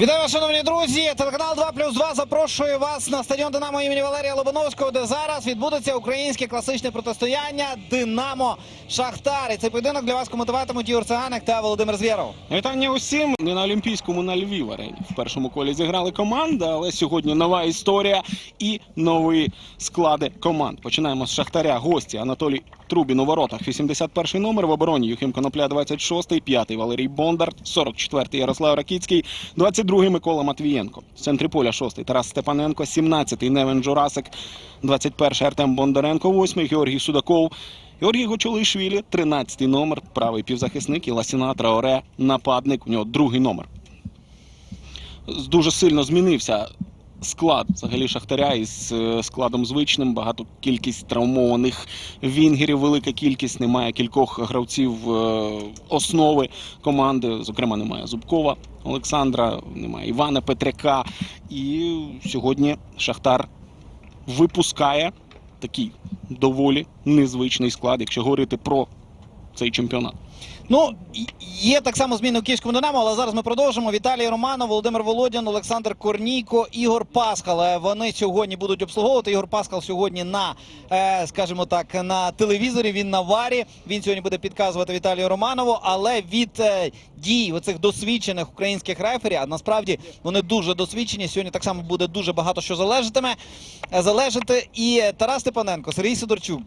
Вітаю вас, шановні друзі! Телеканал 2 плюс 2 запрошує вас на стадіон Динамо імені Валерія Лобановського, де зараз відбудеться українське класичне протистояння Динамо Шахтар. І цей поєдинок для вас коментуватимуть Ігор Циганик та Володимир Звєров. Вітання усім не на Олімпійському на Львів арені. В першому колі зіграли команди, але сьогодні нова історія і нові склади команд. Починаємо з Шахтаря. Гості Анатолій Трубін у воротах. 81 номер в обороні. Юхим Конопля 26, 5 Валерій Бондар, 44 Ярослав Ракіцький, 22 Микола Матвієнко. В центрі поля 6 Тарас Степаненко, 17 Невен Джурасик, 21 Артем Бондаренко, 8 Георгій Судаков. Георгій Гочулишвілі, 13 номер, правий півзахисник і Ласіна Траоре, нападник. У нього другий номер. Дуже сильно змінився склад взагалі Шахтаря із е, складом звичним. Багато кількість травмованих вінгерів, велика кількість. Немає кількох гравців е, основи команди. Зокрема, немає Зубкова Олександра, немає Івана Петряка. І сьогодні Шахтар випускає такий доволі незвичний склад, якщо говорити про цей чемпіонат. Ну, є так само зміни у Київському Динамо, але зараз ми продовжимо. Віталій Романов, Володимир Володін, Олександр Корнійко, Ігор Паскал. Е, Вони сьогодні будуть обслуговувати. Ігор Паскал сьогодні на, е, скажімо так, на телевізорі. Він на варі. Він сьогодні буде підказувати Віталію Романову. Але від е, дій оцих досвідчених українських рефері, а насправді вони дуже досвідчені. Сьогодні так само буде дуже багато що залежатиме. Залежати. І Тарас Степаненко, Сергій Сидорчук.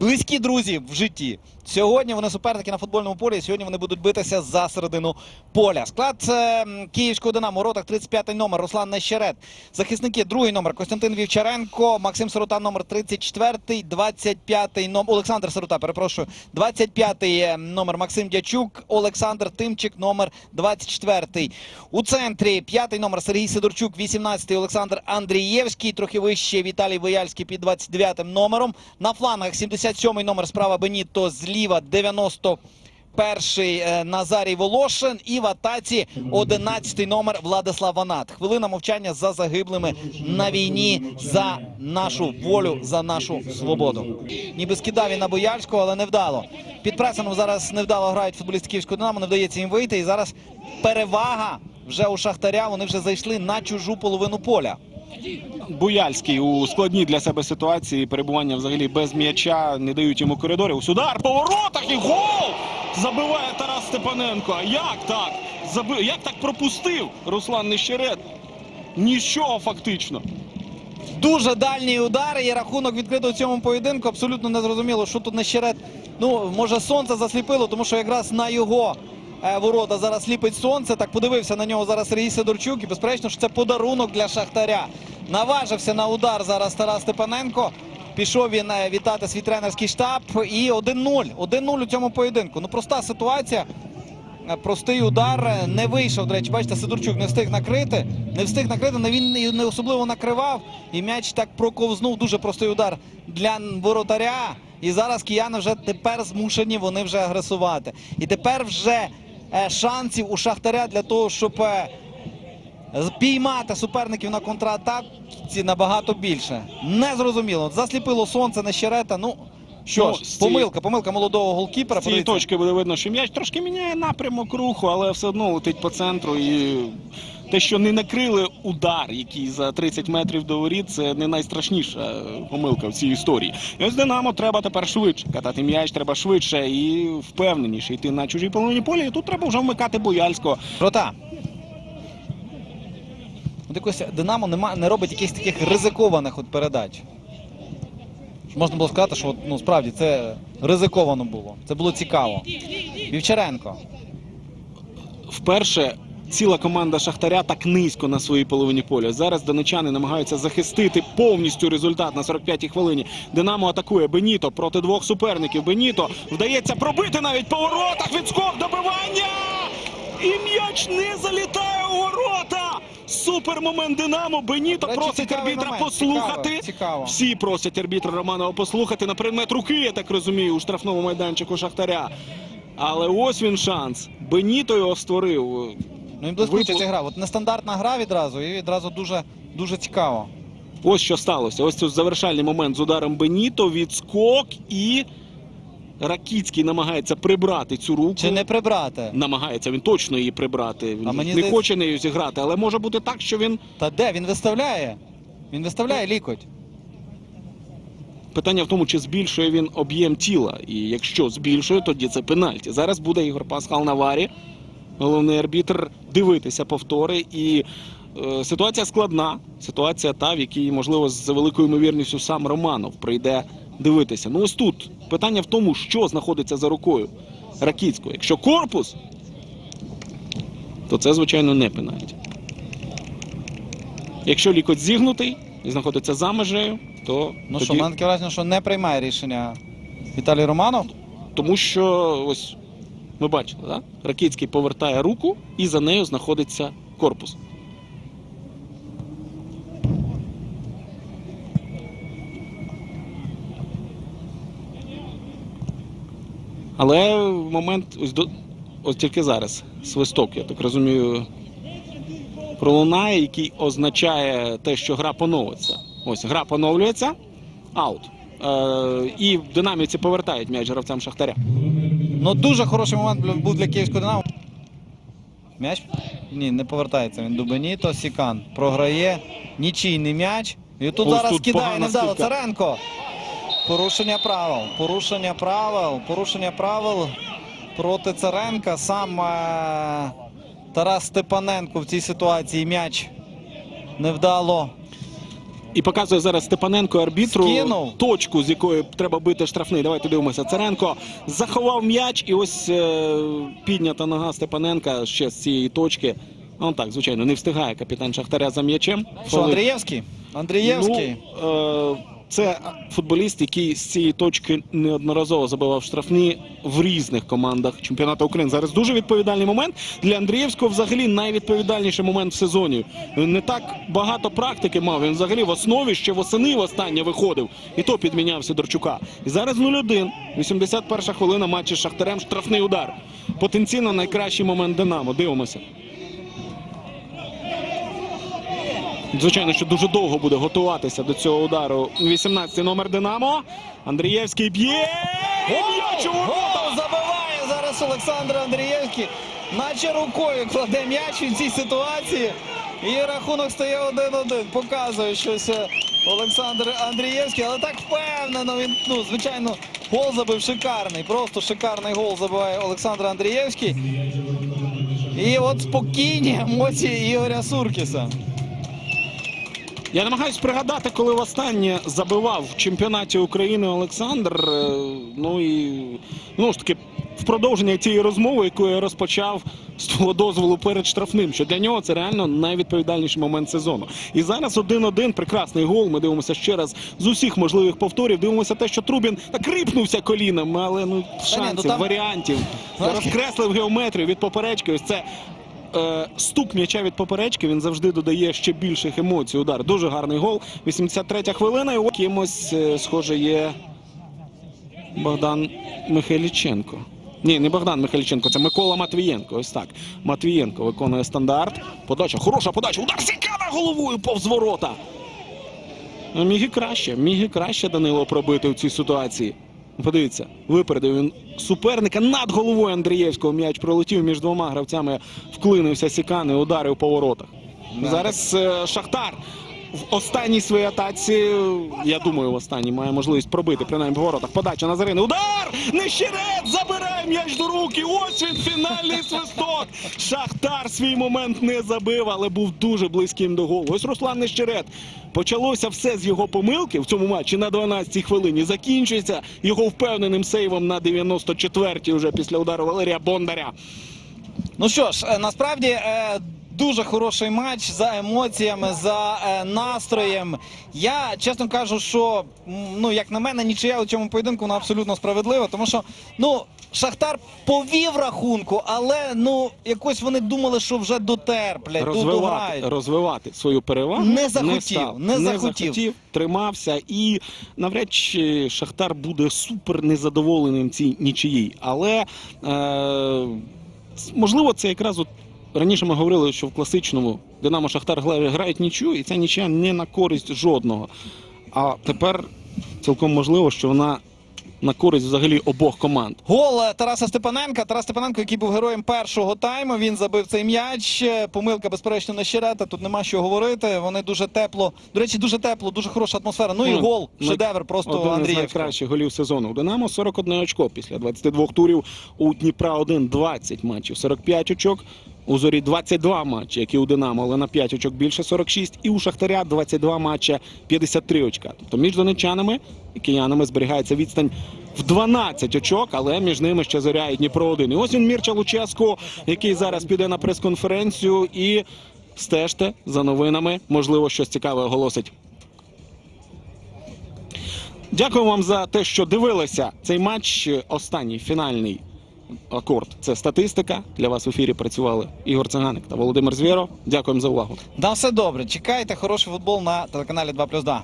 Близькі друзі в житті. Сьогодні вони суперники на футбольному полі. Сьогодні вони будуть битися за середину поля. Склад е, київського динамо. У Воротах 35-й номер Руслан Нещерет. Захисники другий номер Костянтин Вівчаренко, Максим Сирота номер 34-й, 25-й номер Олександр Сирота, перепрошую. 25-й е, номер Максим Дячук, Олександр Тимчик номер 24-й. У центрі п'ятий номер Сергій Сидорчук, 18-й Олександр Андрієвський, трохи вище Віталій Вияльський під 29-м номером. На флангах 77-й номер справа Беніто, зліва 90 Перший е, Назарій Волошин і в атаці 11-й номер Владислав Ванат. Хвилина мовчання за загиблими на війні за нашу волю, за нашу свободу. Ніби скидав він на Бояльського, але невдало. Під пресином зараз невдало грають футболісти Київського Динамо, не вдається їм вийти. І зараз перевага вже у Шахтаря. Вони вже зайшли на чужу половину поля. Буяльський у складній для себе ситуації перебування взагалі без м'яча, не дають йому коридорів. Удар по воротах і гол! Забиває Тарас Степаненко. А як так? Заби... Як так пропустив Руслан Нещерет? Нічого фактично. Дуже дальній удар і рахунок відкрито у цьому поєдинку. Абсолютно не зрозуміло, що тут Нещерет. Ну, може, сонце засліпило, тому що якраз на його ворота зараз ліпить сонце. Так подивився на нього зараз Сергій Сидорчук. І безперечно, що це подарунок для Шахтаря. Наважився на удар зараз Тарас Степаненко. Пішов він е, вітати свій тренерський штаб. І 1-0. 1-0 у цьому поєдинку. Ну, проста ситуація. Е, Простий удар е, не вийшов. До речі, бачите, Сидорчук не встиг накрити. Не встиг накрити, але він не особливо накривав. І м'яч так проковзнув. Дуже простий удар для воротаря. І зараз кияни вже тепер змушені вони вже агресувати. І тепер вже е, шансів у Шахтаря для того, щоб е, піймати суперників на контратаці набагато більше. Незрозуміло. Засліпило сонце на щерета. Ну що Ну, ж, з цієї- помилка, помилка молодого голкіпера. З цієї Подивіться. точки буде видно, що м'яч трошки міняє напрямок руху, але все одно летить по центру. І те, що не накрили удар, який за 30 метрів до воріт, це не найстрашніша е, помилка в цій історії. І ось Динамо треба тепер швидше катати м'яч, треба швидше і впевненіше йти на чужій половині поля. І тут треба вже вмикати Бояльського. Рота. От якось Динамо нема, не робить якихось таких ризикованих от передач. Можна було сказати, що ну, справді це ризиковано було. Це було цікаво. Вівчаренко. Вперше ціла команда Шахтаря так низько на своїй половині поля. Зараз донечани намагаються захистити повністю результат на 45-й хвилині. Динамо атакує Беніто проти двох суперників. Беніто вдається пробити навіть по воротах. Відскок добивання! І м'яч не залітає у ворота! Супер момент Динамо. Беніто речі, просить арбітра момент. послухати. Цікаво, цікаво. Всі просять арбітра Романова послухати на предмет руки, я так розумію, у штрафному майданчику Шахтаря. Але ось він шанс. Беніто його створив. Ну блискуча Випу- ця гра. От нестандартна гра відразу, і відразу дуже, дуже цікаво. Ось що сталося. Ось це завершальний момент з ударом Беніто, відскок і Ракіцький намагається прибрати цю руку. Чи не прибрати? Намагається він точно її прибрати. Він А мені не здається- хоче нею зіграти, але може бути так, що він Та де? Він виставляє. Він виставляє лікоть. Питання в тому, чи збільшує він об'єм тіла. І якщо збільшує, тоді це пенальті. Зараз буде Ігор Пасхал на варі. Головний арбітр дивитися повтори. І е, ситуація складна. Ситуація та, в якій, можливо, з великою ймовірністю сам Романов прийде дивитися. Ну ось тут питання в тому, що знаходиться за рукою Ракіцького. Якщо корпус, то це, звичайно, не пенальті. Якщо лікоть зігнутий і знаходиться за межею, то Ну тоді... що, мене таке враження, що не приймає рішення Віталій Романов. Тому що ось ми бачили, да? Ракицький повертає руку і за нею знаходиться корпус. Але в момент ось, до, ось тільки зараз свисток, я так розумію, пролунає, який означає те, що гра поновиться. Ось гра поновлюється, аут. Е, і в динаміці повертають м'яч гравцям Шахтаря. Ну дуже хороший момент був для київського Динамо. М'яч? Ні, не повертається він до Беніто. Сікан програє. Нічийний м'яч. І тут Ось зараз тут кидає погана невдало. скидка. Царенко. Порушення правил. Порушення правил. Порушення правил проти Царенка. Сам е- Тарас Степаненко в цій ситуації м'яч невдало. І показує зараз Степаненко арбітру Скинув. точку, з якої треба бити штрафний. Давайте дивимося. Царенко заховав м'яч, і ось е, піднята нога Степаненка ще з цієї точки. Ну так, звичайно, не встигає капітан Шахтаря за м'ячем. Що, Андрієвський? Андрієвський. Ну, е, це футболіст, який з цієї точки неодноразово забивав штрафні в різних командах чемпіонату України. Зараз дуже відповідальний момент для Андрієвського. Взагалі найвідповідальніший момент в сезоні. Не так багато практики мав. Він взагалі в основі ще восени востаннє виходив. І то підміняв Сидорчука. І зараз 0-1. 81 хвилина матчі з Шахтарем. Штрафний удар. Потенційно найкращий момент Динамо. Дивимося. Звичайно, що дуже довго буде готуватися до цього удару. 18-й номер Динамо. Андрієвський б'є. М'яч у ворота! Забиває зараз Олександр Андрієвський. Наче рукою кладе м'яч в цій ситуації. І рахунок стає 1-1. Показує щось е, Олександр Андрієвський, але так впевнено. Він, ну, звичайно, гол забив шикарний. Просто шикарний гол забиває Олександр Андрієвський. І от спокійні емоції Ігоря Суркіса. Я намагаюсь пригадати, коли востаннє забивав в чемпіонаті України Олександр. Е, Ну і ну ж таки в продовження цієї розмови, яку я розпочав з того дозволу перед штрафним, що для нього це реально найвідповідальніший момент сезону. І зараз 1-1, прекрасний гол. Ми дивимося ще раз з усіх можливих повторів. Дивимося те, що Трубін так рипнувся коліном, але ну шансів, варіантів. Розкреслив геометрію від поперечки. Ось це стук м'яча від поперечки він завжди додає ще більших емоцій. Удар дуже гарний гол. 83 хвилина. І кимось, е, схоже, є Богдан Михайліченко. Ні, не Богдан Михайліченко, це Микола Матвієнко. Ось так. Матвієнко виконує стандарт. Подача, хороша подача. Удар Сікана головою повз ворота. Міг і краще, міг і краще Данило пробити в цій ситуації. Подивіться, випередив він суперника над головою Андрієвського. М'яч пролетів між двома гравцями, вклинився Сікан і ударив по воротах. Зараз е, Шахтар в останній своїй атаці, я думаю, в останній має можливість пробити принаймні по воротах. Подача Назарини. Удар! Нещерет забирає м'яч до руки. Ось він фінальний свисток. Шахтар свій момент не забив, але був дуже близьким до голу. Ось Руслан Нещерет. Почалося все з його помилки в цьому матчі на 12-й хвилині. Закінчується його впевненим сейвом на 94-й вже після удару Валерія Бондаря. Ну що ж, е, насправді е, дуже хороший матч за емоціями, за е, настроєм. Я чесно кажу, що ну як на мене, нічия у цьому поєдинку вона абсолютно справедлива, тому що ну. Шахтар повів рахунку, але ну якось вони думали, що вже дотерплять, розвивати, розвивати свою перевагу Не захотів, став. не захотів. тримався і навряд чи Шахтар буде супер незадоволеним цій нічиїй. Але е, можливо, це якраз от раніше ми говорили, що в класичному Динамо Шахтар грають нічю, і ця нічия не на користь жодного. А тепер цілком можливо, що вона на користь взагалі обох команд. Гол е, Тараса Степаненка. Тарас Степаненко, який був героєм першого тайму. Він забив цей м'яч. Е, Помилка, безперечно, на щерета. Тут нема що говорити. Вони дуже тепло. До речі, дуже тепло, дуже хороша атмосфера. Ну і Ну, гол, най- шедевр просто Один із найкращих голів сезону. У Динамо 41 очко після 22 турів. У Дніпра 1 20 матчів, 45 очок. У зорі 22 матчі, які у Динамо, але на 5 очок більше 46. І у Шахтаря 22 матча, 53 очка. Тобто між донечанами і киянами зберігається відстань в 12 очок, але між ними ще зоря і Дніпро 1. І ось він Мірча Луческу, який зараз піде на прес-конференцію і стежте за новинами. Можливо, щось цікаве оголосить. Дякую вам за те, що дивилися цей матч. Останній фінальний акорд. Це статистика. Для вас в ефірі працювали Ігор Циганик та Володимир Звєров. Дякуємо за увагу. Да, все добре. Чекайте хороший футбол на телеканалі 2+,2.